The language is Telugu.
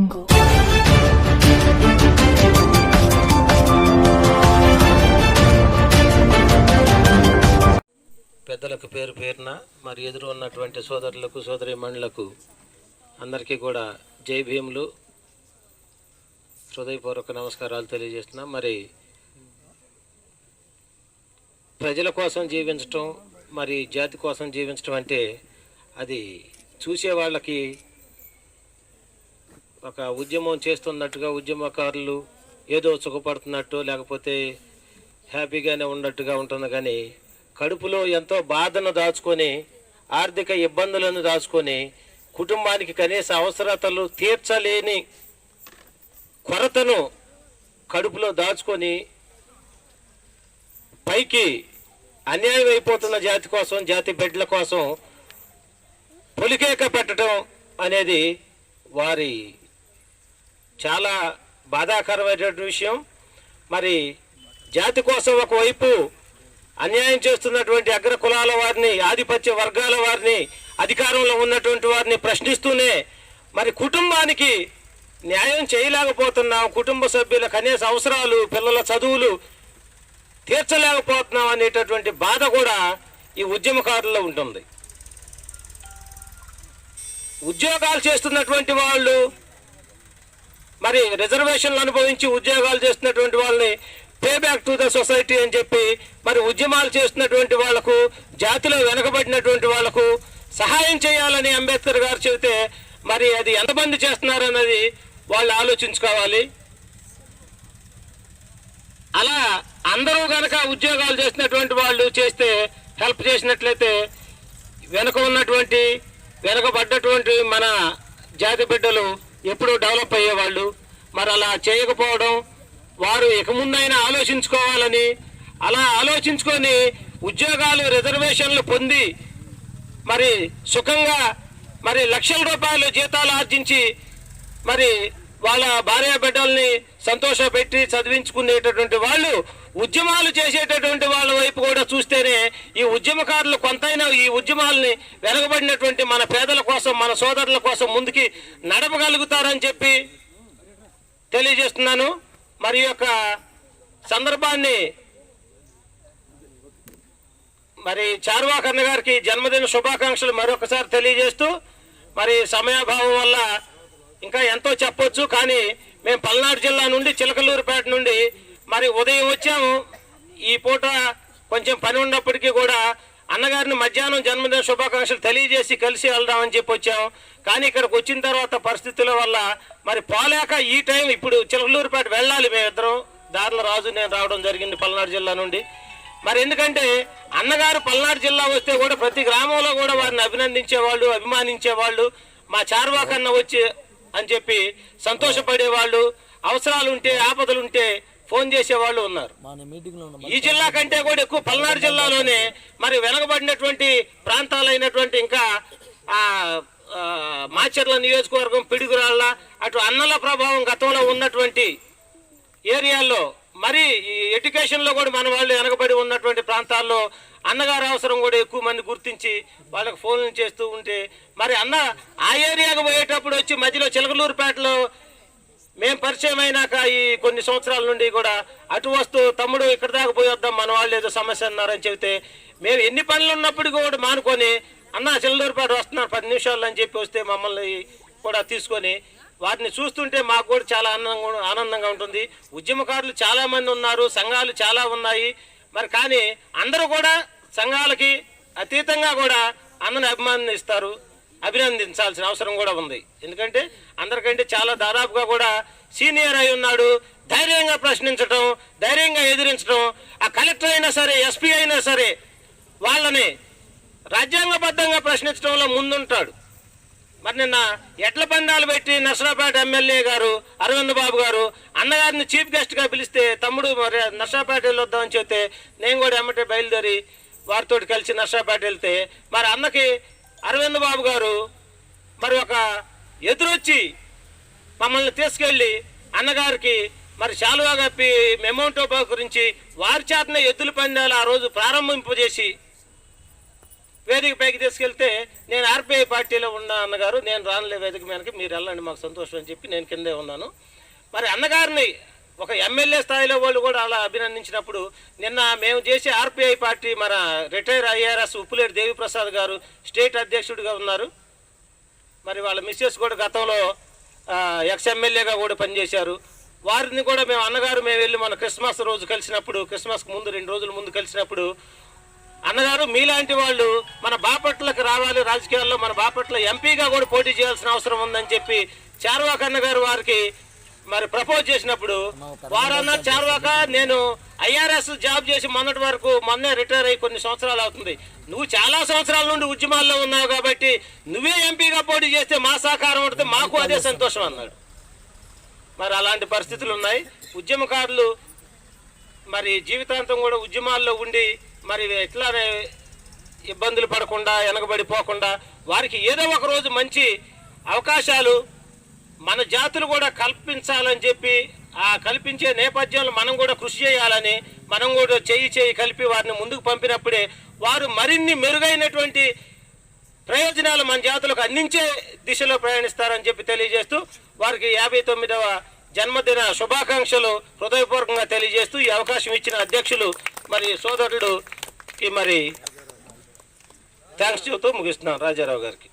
పెద్దలకు పేరు పేరున మరి ఎదురు ఉన్నటువంటి సోదరులకు సోదరి మణులకు అందరికీ కూడా జై భీములు. హృదయపూర్వక నమస్కారాలు తెలియజేస్తున్నా. మరి ప్రజల కోసం జీవించటం మరి జాతి కోసం జీవించటం అంటే అది చూసే వాళ్ళకి ఒక ఉద్యమం చేస్తున్నట్టుగా ఉద్యమకారులు ఏదో సుఖపడుతున్నట్టు లేకపోతే హ్యాపీగానే ఉన్నట్టుగా ఉంటుంది. కానీ కడుపులో ఎంతో బాధను దాచుకొని ఆర్థిక ఇబ్బందులను దాచుకొని కుటుంబానికి కనీస అవసరతలు తీర్చలేని కొరతను కడుపులో దాచుకొని పైకి అన్యాయం అయిపోతున్న జాతి కోసం జాతి బిడ్డల కోసం పొలికేక పెట్టడం అనేది వారి చాలా బాధాకరమైనటువంటి విషయం. మరి జాతి కోసం ఒకవైపు అన్యాయం చేస్తున్నటువంటి అగ్ర కులాల వారిని ఆధిపత్య వర్గాల వారిని అధికారంలో ఉన్నటువంటి వారిని ప్రశ్నిస్తూనే మరి కుటుంబానికి న్యాయం చేయలేకపోతున్నాం. కుటుంబ సభ్యుల కనీస అవసరాలు పిల్లల చదువులు తీర్చలేకపోతున్నాం అనేటటువంటి బాధ కూడా ఈ ఉద్యమకారుల్లో ఉంటుంది. ఉద్యోగాలు చేస్తున్నటువంటి వాళ్ళు మరి రిజర్వేషన్లు అనుభవించి ఉద్యోగాలు చేస్తున్నటువంటి వాళ్ళని pay back to the society అని చెప్పి మరి ఉద్యమాలు చేస్తున్నటువంటి వాళ్ళకు జాతిలో వెనకబడినటువంటి వాళ్ళకు సహాయం చేయాలని అంబేద్కర్ గారు చెబితే మరి అది ఎంతమంది చేస్తున్నారన్నది వాళ్ళు ఆలోచించుకోవాలి. అలా అందరూ గనక ఉద్యోగాలు చేసినటువంటి వాళ్ళు చేస్తే హెల్ప్ చేసినట్లయితే వెనక ఉన్నటువంటి వెనకబడ్డటువంటి మన జాతి బిడ్డలు ఎప్పుడూ డెవలప్ అయ్యేవాళ్ళు. మరి అలా చేయకపోవడం వారు ఇక ముందైనా ఆలోచించుకోవాలని అలా ఆలోచించుకొని ఉద్యోగాలు రిజర్వేషన్లు పొంది మరి సుఖంగా మరి లక్షల రూపాయలు జీతాలు ఆర్జించి మరి వాళ్ళ భార్య బిడ్డల్ని సంతోషపెట్టి చదివించుకునేటటువంటి వాళ్ళు ఉద్యమాలు చేసేటటువంటి వాళ్ళ వైపు కూడా చూస్తేనే ఈ ఉద్యమకారులు కొంతైనా ఈ ఉద్యమాలని వెనకబడినటువంటి మన పేదల కోసం మన సోదరుల కోసం ముందుకి నడపగలుగుతారని చెప్పి తెలియజేస్తున్నాను. మరి యొక్క సందర్భాన్ని మరి చార్వాకర్ణ గారికి జన్మదిన శుభాకాంక్షలు మరొకసారి తెలియజేస్తూ మరి సమయాభావం వల్ల ఇంకా ఎంతో చెప్పొచ్చు. కానీ మేము పల్నాడు జిల్లా నుండి చిలకలూరుపేట నుండి మరి ఉదయం వచ్చాము. ఈ పూట కొంచెం పని ఉన్నప్పటికీ కూడా అన్నగారిని మధ్యాహ్నం జన్మదిన శుభాకాంక్షలు తెలియజేసి కలిసి వెళ్దామని చెప్పి వచ్చాం కానీ ఇక్కడికి వచ్చిన తర్వాత పరిస్థితుల వల్ల మరి పోలేక ఈ టైం ఇప్పుడు చిలకలూరుపేట వెళ్ళాలి మేమిద్దరం. దారిలో రాజు నేను రావడం జరిగింది పల్నాడు జిల్లా నుండి. మరి ఎందుకంటే అన్నగారు పల్నాడు జిల్లా వస్తే కూడా ప్రతి గ్రామంలో కూడా వారిని అభినందించేవాళ్ళు అభిమానించేవాళ్ళు మా చార్వాకన్న వచ్చి అని చెప్పి సంతోషపడేవాళ్ళు. అవసరాలు ఉంటే ఫోన్ చేసేవాళ్ళు ఉన్నారు. ఈ జిల్లా కంటే కూడా ఎక్కువ పల్నాడు జిల్లాలోనే మరి వెనకబడినటువంటి ప్రాంతాలైనటువంటి ఇంకా మాచర్ల నియోజకవర్గం పిడుగురాళ్ళ అటు అన్నల ప్రభావం గతంలో ఉన్నటువంటి ఏరియాల్లో మరి ఈ ఎడ్యుకేషన్లో కూడా మన వాళ్ళు వెనకబడి ఉన్నటువంటి ప్రాంతాల్లో అన్నగారి అవసరం కూడా ఎక్కువ మంది గుర్తించి వాళ్ళకి ఫోన్లు చేస్తూ ఉంటే మరి అన్న ఆ ఏరియాకు పోయేటప్పుడు వచ్చి మధ్యలో చిలకలూరుపేటలో మేము పరిచయం అయినాక ఈ కొన్ని సంవత్సరాల నుండి కూడా అటు వస్తూ తమ్ముడు ఇక్కడ దాకా పోయి వద్దాం మన వాళ్ళు ఏదో సమస్య అన్నారని చెబితే మేము ఎన్ని పనులు ఉన్నప్పటికీ కూడా మానుకొని అన్న చిల్లూరుపేట వస్తున్నారు పది నిమిషాలు అని చెప్పి వస్తే మమ్మల్ని కూడా తీసుకొని వాటిని చూస్తుంటే మాకు కూడా చాలా ఆనందంగా ఆనందంగా ఉంటుంది. ఉద్యమకారులు చాలామంది ఉన్నారు సంఘాలు చాలా ఉన్నాయి. మరి కానీ అందరూ కూడా సంఘాలకి అతీతంగా కూడా అన్నని అభిమానిస్తారు. అభినందించాల్సిన అవసరం కూడా ఉంది. ఎందుకంటే అందరికంటే చాలా దాదాపుగా కూడా సీనియర్ అయి ఉన్నాడు. ధైర్యంగా ప్రశ్నించడం ధైర్యంగా ఎదిరించడం ఆ కలెక్టర్ అయినా సరే ఎస్పీ అయినా సరే వాళ్ళని రాజ్యాంగబద్ధంగా ప్రశ్నించడంలో ముందుంటాడు. మరి నిన్న ఎట్ల పందాలు పెట్టి నర్సరాపేట ఎమ్మెల్యే గారు అరవింద్ బాబు గారు అన్నగారిని చీఫ్ గెస్ట్గా పిలిస్తే తమ్ముడు మరి నర్సరాపేట వెళ్ళొద్దామని చెప్తే నేను కూడా ఎమ్మటే బయలుదేరి వారితో కలిసి నర్సరాపేట వెళ్తే మరి అన్నకి అరవింద్ బాబు గారు మరి ఒక ఎదురొచ్చి మమ్మల్ని తీసుకెళ్ళి అన్నగారికి మరి శాలువా కప్పి మెమోంటోబా గురించి వారి చేతనే ఎద్దుల పందాలు ఆ రోజు ప్రారంభింపజేసి వేదిక పైకి తీసుకెళ్తే నేను ఆర్బీఐ పార్టీలో ఉన్నా అన్నగారు నేను రానులే వేదిక మీదకి మీరు వెళ్ళండి మాకు సంతోషం అని చెప్పి నేను కిందే ఉన్నాను. మరి అన్నగారిని ఒక ఎమ్మెల్యే స్థాయిలో వాళ్ళు కూడా అలా అభినందించినప్పుడు నిన్న మేము చేసే ఆర్పిఐ పార్టీ మన retire IRS Uppuleti Deviprasad garu state అధ్యక్షుడిగా ఉన్నారు. మరి వాళ్ళ మిస్సెస్ కూడా గతంలో ఎక్స్ ఎమ్మెల్యేగా కూడా పనిచేశారు. వారిని కూడా మేము అన్నగారు మేము వెళ్ళి మన క్రిస్మస్ రోజు కలిసినప్పుడు క్రిస్మస్కి ముందు రెండు రోజుల ముందు కలిసినప్పుడు అన్నగారు మీలాంటి వాళ్ళు మన బాపట్లకు రావాలి రాజకీయాల్లో మన బాపట్ల ఎంపీగా కూడా పోటీ చేయాల్సిన అవసరం ఉందని చెప్పి చార్వాక అన్నగారు వారికి మరి ప్రపోజ్ చేసినప్పుడు వారన్నా చార్వాక నేను ఐఆర్ఎస్ జాబ్ చేసి మొన్నటి వరకు మొన్నే రిటైర్ అయ్యి కొన్ని సంవత్సరాలు అవుతుంది. నువ్వు చాలా సంవత్సరాల నుండి ఉద్యమాల్లో ఉన్నావు కాబట్టి నువ్వే ఎంపీగా పోటీ చేస్తే మా సహకారం ఉంటుంది మాకు అదే సంతోషం అన్నాడు. మరి అలాంటి పరిస్థితులు ఉన్నాయి. ఉద్యమకారులు మరి జీవితాంతం కూడా ఉద్యమాల్లో ఉండి మరి ఎట్లానే ఇబ్బందులు పడకుండా వెనకబడిపోకుండా వారికి ఏదో ఒక రోజు మంచి అవకాశాలు మన జాతులు కూడా కల్పించాలని చెప్పి ఆ కల్పించే నేపథ్యంలో మనం కూడా కృషి చేయాలని మనం కూడా చేయి చేయి కలిపి వారిని ముందుకు పంపినప్పుడే వారు మరిన్ని మెరుగైనటువంటి ప్రయోజనాలు మన జాతులకు అందించే దిశలో ప్రయాణిస్తారని చెప్పి తెలియజేస్తూ వారికి యాభై తొమ్మిదవ జన్మదిన శుభాకాంక్షలు హృదయపూర్వకంగా తెలియజేస్తూ ఈ అవకాశం ఇచ్చిన అధ్యక్షులు మరి సోదరుడుకి మరి థ్యాంక్స్ చెబుతూ ముగిస్తున్నాను రాజారావు గారికి.